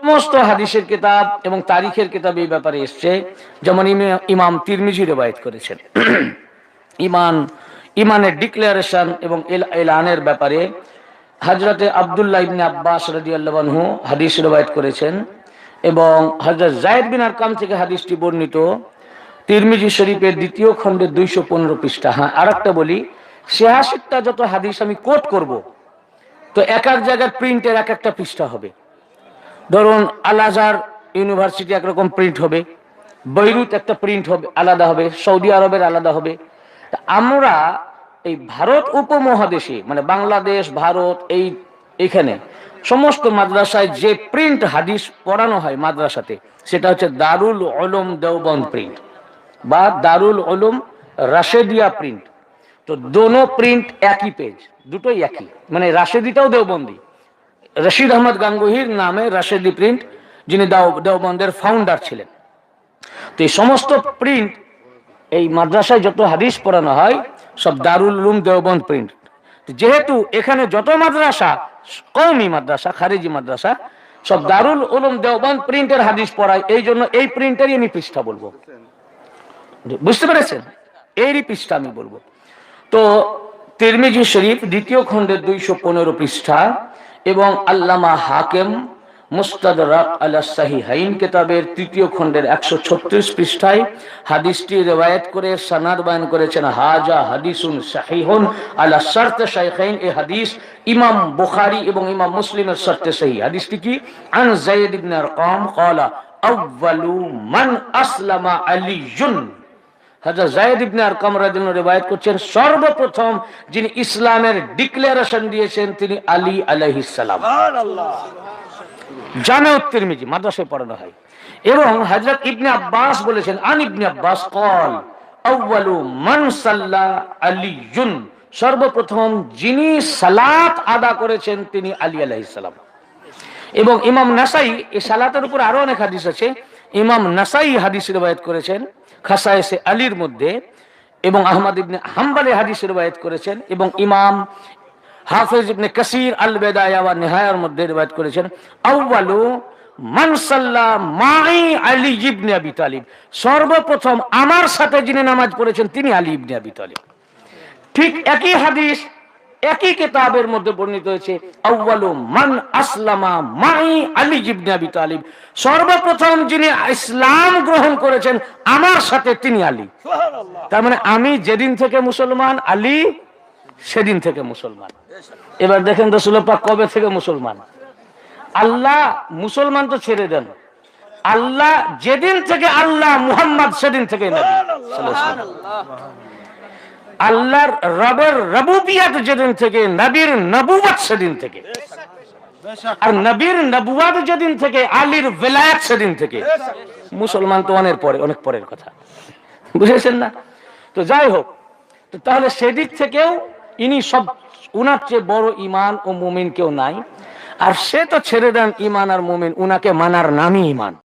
সমস্ত হাদিসের কিতাব এবং তারিখের কিতাব এই ব্যাপারে এসছে। যেমন ইমা- ইমাম তিরমিজি রেবায়ত করেছেন। ইমান, ইমানের ডিক্লারেশন এবং এলানের ব্যাপারে হজরতে আবদুল্লাহ ইবনে আব্বাস রাদিয়াল্লাহু হাদিস রেবায়ত করেছেন এবং হজরত জায়েদ বিন আরকাম থেকে হাদিসটি বর্ণিত। তিরমিজি শরীফের দ্বিতীয় খণ্ডের দুইশো পনেরো পৃষ্ঠা। হ্যাঁ আর একটা বলি ছিয়াশিটা যত হাদিস আমি কোট করব, তো এক এক জায়গার প্রিন্টের এক একটা পৃষ্ঠা হবে। ধরুন আল আজহার ইউনিভার্সিটি একরকম প্রিন্ট হবে, বৈরুত একটা প্রিন্ট হবে, আলাদা হবে, সৌদি আরবের আলাদা হবে। আমরা এই ভারত উপমহাদেশে মানে বাংলাদেশ, ভারত, এই, এখানে সমস্ত মাদ্রাসায় যে প্রিন্ট হাদিস পড়ানো হয় মাদ্রাসাতে, সেটা হচ্ছে দারুল ওলম দেওবন্দ প্রিন্ট বা দারুল ওলুম রাশেদিয়া প্রিন্ট তো দোনো প্রিন্ট একই পেজ দুটোই একই মানে রাশেদিটাও দেওবন্দি। রশিদ আহমদ গাঙ্গুহির নামে রাশেদি প্রিন্ট, যিনি দাও- দেওবন্দের ফাউন্ডার ছিলেন। তো এই সমস্ত প্রিন্ট এই মাদ্রাসায় যত হাদিস পড়ানো হয়, সব দারুল উলুম দেওবন্দ প্রিন্ট যেহেতু এখানে যত মাদ্রাসা কৌমি মাদ্রাসা, খারিজি মাদ্রাসা, সব দারুল উলুম দেওবন্দ প্রিন্টের হাদিস পড়ায়, এই জন্য এই প্রিন্টেরই আমি পৃষ্ঠা বলব। বুঝতে পেরেছেন? এরই পৃষ্ঠা আমি বলব। তো তিরমিজি শরীফ দ্বিতীয় খণ্ডের দুইশো পনেরো পৃষ্ঠা। এবং আল্লামা হাকেম মুস্তাদরাক আলা সাহিহাইন কেতাবের তৃতীয় খণ্ডের একশো ছত্রিশ পৃষ্ঠায় হাদিসটি রেওয়ায়ত করে সানাদ বায়ন করেছেন, হাজা হাদিসুন সাহিহুন আলা শর্ত শাইখাইন। এই হাদিস ইমাম বুখারী এবং ইমাম মুসলিমের শর্তে সহি। হাদিসটি কি? আন যায়েদ ইবনে আরকাম ক্বালা আউয়ালু মান আসলামা আলিয়ুন। হাজর জায়েদ ইবনে আরকাম রাদিয়াল্লাহু রিওয়ায়াত করছেন সর্বপ্রথম যিনি ইসলামের ডিক্লারেশন দিয়েছেন তিনি আলী আলাইহিস সালাম। জামে তিরমিজি মাদ্রাসায় পড়ানো হয়। এবং হযরত ইবনে আব্বাস বলেছেন আন ইবনে আব্বাস কল আউয়ালু মান সাল্লা সর্বপ্রথম যিনি সালাত আদা করেছেন তিনি আলী আলাইহিস সালাম। এবং ইমাম নাসাই এই সালাতের উপর আরও অনেক হাদিস আছে। ইমাম নাসাই হাদিস রিবায়াত করেছেন, খাসায়েসে আলীর মধ্যে এবং আহমদ ইবনে হাম্বালে হাদিস রিবায়াত করেছেন এবং ইমাম হাফেজ ইবনে কাসির আল বেদায়া ওয়া নিহায়ার মধ্যে রিবায়াত করেছেন সাল্লা মাই সর্বপ্রথম আমার সাথে যিনি নামাজ পড়েছেন তিনি আলী ইবনে আবি তালিব। ঠিক একই হাদিস একই কিতাবের মধ্যে বর্ণিত হয়েছে আউয়ালু মান আসলামা মাই আলী ইবনে আবি তালিব। সর্বপ্রথম যিনি ইসলাম গ্রহণ করেছেন আমার সাথে তিনি আলী। তার মানে আমি যেদিন থেকে মুসলমান আলী সেদিন থেকে মুসলমান। এবার দেখেন রসুল্লাহ কবে থেকে মুসলমান? আল্লাহ মুসলমান তো ছেড়ে দেন। আল্লাহ যেদিন থেকে আল্লাহ মুহাম্মদ সেদিন থেকে আল্লাহর রবের রবুবিয়াত যেদিন থেকে, নবীর নবুয়াত সেদিন থেকে। আর নবীর নবুয়াত যেদিন থেকে, আলীর বেলায়াত সেদিন থেকে। মুসলমান তো অনেক পরে, অনেক পরের কথা। বুঝেছেন না? তো যাই হোক, তো তাহলে সেদিক থেকেও ইনি সব, উনার চেয়ে বড় ইমান ও মুমিন কেউ নাই। আর সে তো ছেড়ে দেন ইমান আর মুমিন, উনাকে মানার নামই ইমান